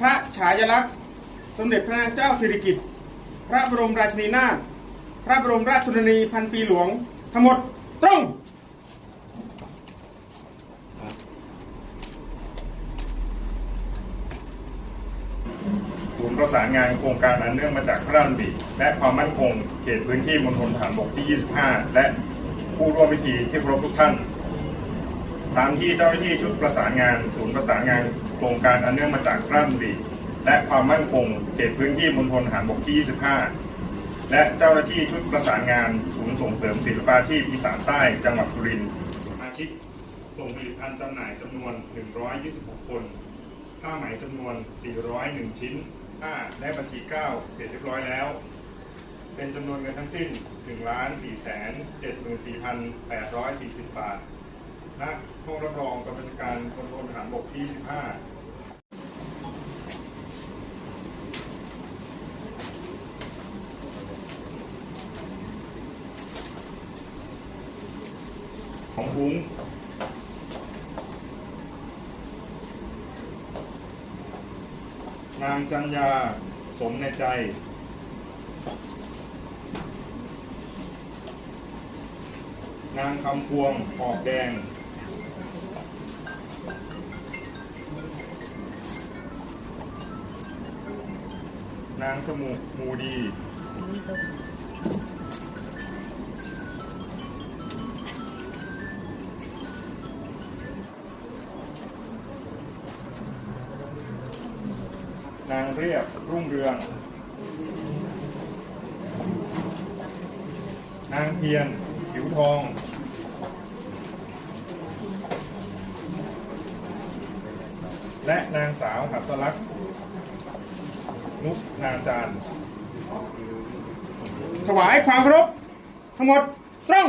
พระฉายาลักษณ์ สมเด็จพระนางเจ้าสิริกิติ์พระบรมราชินีนาถพระบรมราชชนนีพันปีหลวง ทั้งหมดตรงศูนย์ประสานงานโครงการอันเนื่องมาจากพระราชดำริและความมั่นคงเขตพื้นที่มณฑลฐานบกที่ 25 และผู้ร่วมพิธีที่เคารพทุกท่าน ตามที่เจ้าหน้าที่ชุดประสานงานศูนย์ประสานงานโครงการอันเนื่องมาจากพระราชดำริและความมั่นคงเขตพื้นที่มณฑลฐานบกที่ 25 และเจ้าหน้าที่ชุดประสานงานศูนย์ส่งเสริมศิลปาชีพอีสานใต้จังหวัดสุรินทร์อาทิส่งผลิตภัณฑ์จำหน่ายจำนวน 126 คนผ้าไหมจำนวน 401 ชิ้นผ้าและบัญชี9เสร็จเรียบร้อยแล้ว เป็นจำนวนเงินทั้งสิ้น 1,474,840 บาท ณห้องรับรองกรรมการกรมทหารบกที่ 15ของฟุ้งนางจัญญาสมในใจ นางคำพวงออกแดง นางสมุมูดี นางเรียบรุ่งเรือง นางเพียร ผิวทอง และนางสาวหัสลักษณ์นุกนาจารย์ ถวายความเคารพทั้งหมดตรง